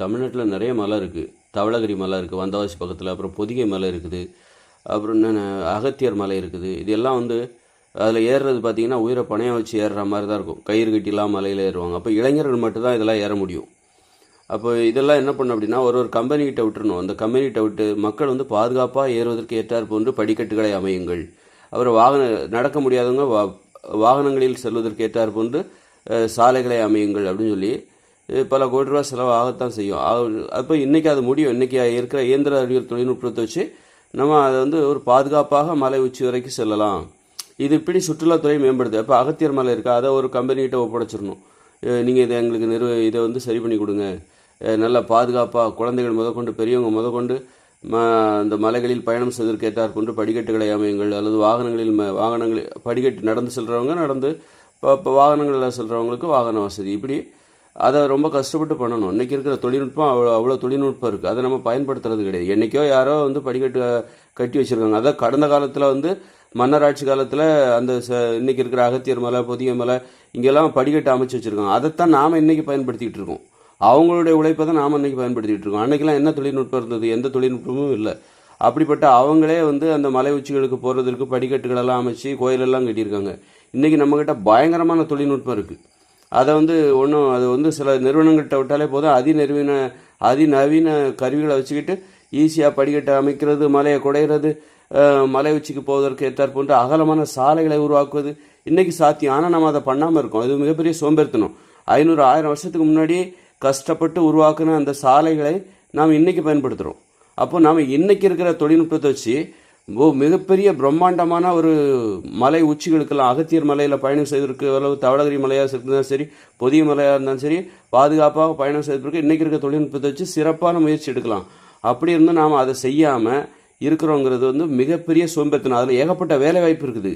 தமிழ்நாட்டில் நிறைய மலை இருக்குது தவளகிரி மலை இருக்குது வந்தவாசி பக்கத்தில். அப்புறம் பொதிகை மலை இருக்குது. அப்புறம் என்னென்ன அகத்தியர் மலை இருக்குது. இது எல்லாம் வந்து அதில் ஏறுறது பார்த்தீங்கன்னா உயிரை பணையம் வச்சு ஏறுற மாதிரி தான் இருக்கும். கயிறு கட்டிலாம் மலையில் ஏறுவாங்க. அப்போ இளைஞர்கள் மட்டும்தான் இதெல்லாம் ஏற முடியும். அப்போ இதெல்லாம் என்ன பண்ணும் அப்படின்னா ஒரு ஒரு கம்பெனிகிட்ட விட்டுறணும். அந்த கம்பெனிகிட்ட விட்டு மக்கள் வந்து பாதுகாப்பாக ஏறுவதற்கு ஏற்றார் போன்று படிக்கட்டுகளை அமையுங்கள். அப்புறம் வாகன நடக்க முடியாதவங்க வா வாகனங்களில் செல்வதற்கு ஏற்றார் போன்று சாலைகளை அமையுங்கள் அப்படின்னு சொல்லி பல கோடி ரூபா செலவாகத்தான் செய்யும். அப்போ இன்றைக்கி அது முடியும். இன்றைக்கி இருக்கிற இயந்திர அறிவியல் தொழில்நுட்பத்தை வச்சு நம்ம அதை வந்து ஒரு பாதுகாப்பாக மலை உச்சி வரைக்கும் செல்லலாம். இது இப்படி சுற்றுலாத்துறை மேம்படுது. அப்போ அகத்தியர் மலை இருக்கா? அதை ஒரு கம்பெனிகிட்ட ஒப்படைச்சிடணும். நீங்கள் இதை எங்களுக்கு நிறுவ இதை வந்து சரி பண்ணி கொடுங்க. நல்லா நல்ல பாதுகாப்பாக குழந்தைகள் முதற்கொண்டு பெரியவங்க முதற்கொண்டு ம அந்த மலைகளில் பயணம் செய்வதற்கேற்றார் கொண்டு படிக்கட்டுகளை அமையுங்கள். அல்லது வாகனங்களில் ம வாகனங்களில் படிக்கட்டு நடந்து செல்கிறவங்க நடந்து இப்போ இப்போ வாகனங்களில் செல்கிறவங்களுக்கு வாகன வசதி. இப்படி அதை ரொம்ப கஷ்டப்பட்டு பண்ணணும். இன்றைக்கி இருக்கிற தொழில்நுட்பம் அவ்வளோ அவ்வளோ தொழில்நுட்பம் இருக்குது அதை நம்ம பயன்படுத்துறது கிடையாது. என்றைக்கோ யாரோ வந்து படிக்கட்டு கட்டி வச்சுருக்காங்க. அதான் கடந்த காலத்தில் வந்து மன்னராட்சி காலத்தில் அந்த ச இன்றைக்கி இருக்கிற அகத்தியர் மலை புதிய மலை இங்கெல்லாம் படிக்கட்டு அமைச்சு வச்சுருக்காங்க. அதைத்தான் நாம் இன்றைக்கி பயன்படுத்திக்கிட்டு இருக்கோம். அவங்களுடைய உழைப்பை தான் நாம் இன்றைக்கி பயன்படுத்திக்கிட்டு இருக்கோம். அன்றைக்கெலாம் என்ன தொழில்நுட்பம் இருந்தது? எந்த தொழில்நுட்பமும் இல்லை. அப்படிப்பட்ட அவங்களே வந்து அந்த மலை உச்சிகளுக்கு போகிறதுக்கு படிக்கட்டுகளெல்லாம் அமைச்சு கோயிலெல்லாம் கட்டியிருக்காங்க. இன்றைக்கி நம்மக்கிட்ட பயங்கரமான தொழில்நுட்பம் இருக்குது அதை வந்து ஒன்றும் அது வந்து சில நிறுவனங்கள்கிட்ட விட்டாலே போதும். அதிநவீன அதிநவீன கருவிகளை வச்சுக்கிட்டு ஈஸியாக படிக்கட்டை அமைக்கிறது மலையை குடையிறது மலை உச்சிக்கு போவதற்கு ஏற்றாற் போன்ற அகலமான சாலைகளை உருவாக்குவது இன்றைக்கி சாத்தியம். ஆனால் நம்ம அதை பண்ணாமல் இருக்கோம். இது மிகப்பெரிய சோம்பேறித்தனம். ஐநூறு ஆயிரம் வருஷத்துக்கு முன்னாடி கஷ்டப்பட்டு உருவாக்குன அந்த சாலைகளை நாம் இன்றைக்கி பயன்படுத்துகிறோம் அப்போ நாம் இன்றைக்கி இருக்கிற தொழில்நுட்பத்தை வச்சு மிகப்பெரிய பிரம்மாண்டமான ஒரு மலை உச்சிகளுக்கெல்லாம் அகத்தியர் மலையில் பயணம் செய்திருக்கு அளவு தவளகிரி மலையாக இருந்தாலும் சரி பொதிய மலையாக இருந்தாலும் சரி பாதுகாப்பாக பயணம் செய்திருக்கு இன்றைக்கி இருக்க தொழில்நுட்பத்தை வச்சு சிறப்பான முயற்சி எடுக்கலாம். அப்படி இருந்து நாம் அதை செய்யாமல் இருக்கிறோங்கிறது வந்து மிகப்பெரிய சோம்பேத்தனம் அதில் ஏகப்பட்ட வேலை வாய்ப்பு இருக்குது.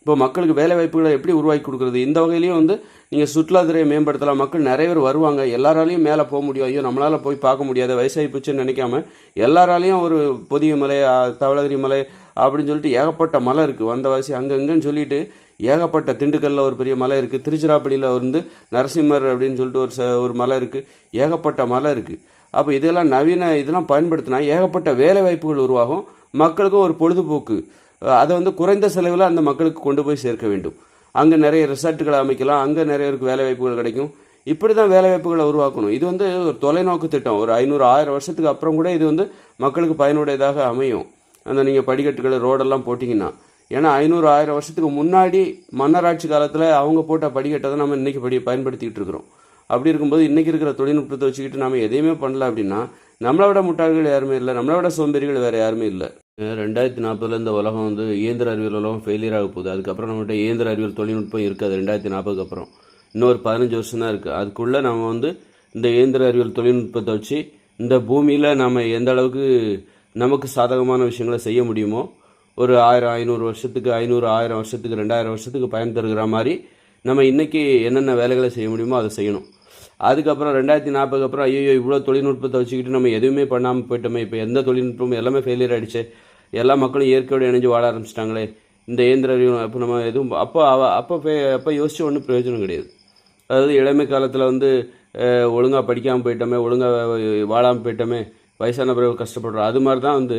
இப்போ மக்களுக்கு வேலை வாய்ப்புகளை எப்படி உருவாக்கி கொடுக்குறது? இந்த வகையிலையும் வந்து நீங்கள் சுற்றுலாத்துறையை மேம்படுத்தலாம். மக்கள் நிறைய பேர் வருவாங்க. எல்லாராலையும் மேலே போக முடியும். ஐயோ நம்மளால் போய் பார்க்க முடியாது. வயசாகி போச்சுன்னு நினைக்காம எல்லாராலையும் ஒரு பொதிய மலை தவளகிரி மலை அப்படின்னு சொல்லிட்டு ஏகப்பட்ட மலை இருக்குது வந்தவாசி அங்கங்கன்னு சொல்லிட்டு ஏகப்பட்ட திண்டுக்கல்ல ஒரு பெரிய மலை இருக்குது திருச்சிராப்பள்ளியில் வந்து நரசிம்மர் அப்படின்னு சொல்லிட்டு ஒரு ச ஒரு மலை இருக்குது ஏகப்பட்ட மலை இருக்குது அப்போ இதெல்லாம் நவீன இதெல்லாம் பயன்படுத்தினா ஏகப்பட்ட வேலை வாய்ப்புகள் உருவாகும். மக்களுக்கும் ஒரு பொழுதுபோக்கு. அதை வந்து குறைந்த செலவில் அந்த மக்களுக்கு கொண்டு போய் சேர்க்க வேண்டும். அங்கே நிறைய ரிசார்ட்டுகளை அமைக்கலாம். அங்கே நிறையருக்கு வேலை வாய்ப்புகள் கிடைக்கும். இப்படி தான் வேலை வாய்ப்புகளை உருவாக்கணும். இது வந்து ஒரு தொலைநோக்கு திட்டம். ஒரு ஐநூறு ஆயிரம் வருஷத்துக்கு அப்புறம் கூட இது வந்து மக்களுக்கு பயனுடையதாக அமையும். அந்த நீங்கள் படிக்கட்டுகள் ரோடெல்லாம் போட்டிங்கன்னா. ஏன்னா ஐநூறு ஆயிரம் வருஷத்துக்கு முன்னாடி மன்னராட்சி காலத்தில் அவங்க போட்ட படிக்கட்டை தான் நம்ம இன்றைக்கி படி பயன்படுத்திக்கிட்டு இருக்கிறோம். அப்படி இருக்கும்போது இன்றைக்கி இருக்கிற தொழில்நுட்பத்தை வச்சுக்கிட்டு நம்ம எதையுமே பண்ணல அப்படின்னா நம்மளை விட முட்டாள்கள் யாருமே இல்லை. நம்மளை விட சோம்பேறிகள் வேறு யாருமே இல்லை. ரெண்டாயிரத்தி நாற்பதுல இந்த உலகம் வந்து இயந்திர அறிவியல் உலகம் ஃபெயிலியர் ஆக போகுது. அதுக்கப்புறம் நம்மகிட்ட இயந்திர அறிவியல் தொழில்நுட்பம் இருக்காது ரெண்டாயிரத்தி நாற்பதுக்கு அப்புறம். இன்னொரு பதினஞ்சு வருஷம் தான் இருக்குது அதுக்குள்ளே நம்ம வந்து இந்த இயந்திர அறிவியல் தொழில்நுட்பத்தை வச்சு இந்த பூமியில் நம்ம எந்த அளவுக்கு நமக்கு சாதகமான விஷயங்களை செய்ய முடியுமோ ஒரு ஆயிரம் ஐநூறு வருஷத்துக்கு ஐநூறு ஆயிரம் வருஷத்துக்கு ரெண்டாயிரம் வருஷத்துக்கு பயன் தருகிற மாதிரி நம்ம இன்றைக்கி என்னென்ன வேலைகளை செய்ய முடியுமோ அதை செய்யணும். அதுக்கப்புறம் ரெண்டாயிரத்தி நாற்பதுக்கு அப்புறம் ஐயோ இவ்வளோ தொழில்நுட்பத்தை வச்சுக்கிட்டு நம்ம எதுவுமே பண்ணாமல் போயிட்டோமே இப்போ எந்த தொழில்நுட்பமும் எல்லாமே ஃபெயிலியர் ஆகிடுச்சு எல்லா மக்களும் இயற்கையோடு இணைஞ்சு வாழ ஆரம்பிச்சிட்டாங்களே. இந்த இயந்திர அறிவு அப்போ நம்ம எதுவும் அப்போ அவ அப்போ அப்போ யோசிச்சு ஒன்றும் பிரயோஜனம் கிடையாது. அதாவது இளமை காலத்தில் வந்து ஒழுங்காக படிக்காமல் போயிட்டோமே ஒழுங்காக வாழாமல் போயிட்டோமே வயசான பிறகு கஷ்டப்படுறோம். அது மாதிரி தான் வந்து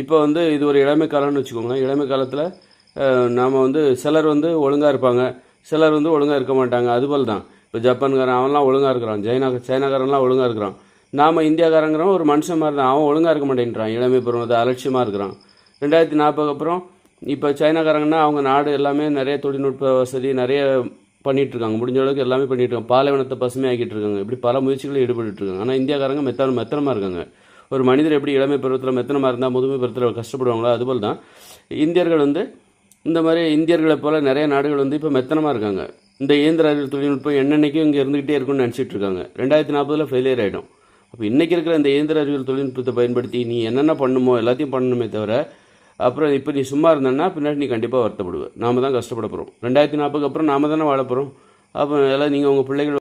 இப்போ வந்து இது ஒரு இளமை காலம்னு வச்சுக்கோங்களேன். இளமை காலத்தில் நாம் வந்து சிலர் வந்து ஒழுங்காக இருப்பாங்க சிலர் வந்து ஒழுங்காக இருக்க மாட்டாங்க. அதுபோல் தான் இப்போ ஜப்பான்காரன் அவன்லாம் ஒழுங்காக இருக்கிறான். சைனா சைனாக்காரன்லாம் ஒழுங்காக இருக்கிறான். நாம் இந்தியாக்காரங்கிறவன் ஒரு மனுஷன் மாதிரி தான். அவன் ஒழுங்காக இருக்க மாட்டேன்றான். இளமை பருவத்தை அலட்சியமாக இருக்கிறான். ரெண்டாயிரத்தி நாற்பதுக்கு அப்புறம் இப்போ சைனாக்காரங்கன்னா அவங்க நாடு எல்லாமே நிறைய தொழில்நுட்ப வசதி நிறைய பண்ணிகிட்ருக்காங்க இருக்காங்க. முடிஞ்ச அளவுக்கு எல்லாமே பண்ணிகிட்ருக்காங்க இருக்காங்க. பாலைவனத்தை பசுமையாக்கிட்டு இருக்காங்க. இப்படி பல முயற்சிகளில் ஈடுபட்டுருக்காங்க ஆனால் இந்தியாக்காரங்க மெத்தன மெத்தனமாக இருக்காங்க. ஒரு மனிதர் எப்படி இளமை பருவத்தில் மெத்தனமாக இருந்தால் முதுமை பருவத்தில் கஷ்டப்படுவாங்களோ அதுபோல் தான். இந்தியர்கள் வந்து இந்த மாதிரி இந்தியர்களை போல் நிறைய நாடுகள் வந்து இப்போ மெத்தனமாக இருக்காங்க. இந்த இயந்திர தொழில்நுட்பம் என்னென்னைக்கும் இங்கே இருந்துக்கிட்டே இருக்குன்னு நினச்சிட்டு இருக்காங்க. ரெண்டாயிரத்தி நாற்பதில் ஃபெயிலியர் ஆகிடும் அப்போ இன்றைக்கி இருக்கிற இந்த இயந்திர அறிவியல் தொழில்நுட்பத்தை பயன்படுத்தி நீ என்னென்ன பண்ணுமோ எல்லாத்தையும் பண்ணணுமே தவிர அப்புறம் இப்போ நீ சும்மா இருந்தேன்னா பின்னாடி நீ கண்டிப்பாக வருத்தப்படுவேன் நாம தான் கஷ்டப்பட போகிறோம் ரெண்டாயிரத்தி நாற்பதுக்கு அப்புறம் நாம தானே வாழ போகிறோம் அப்போ எல்லாம் நீங்கள் உங்கள் பிள்ளைகள்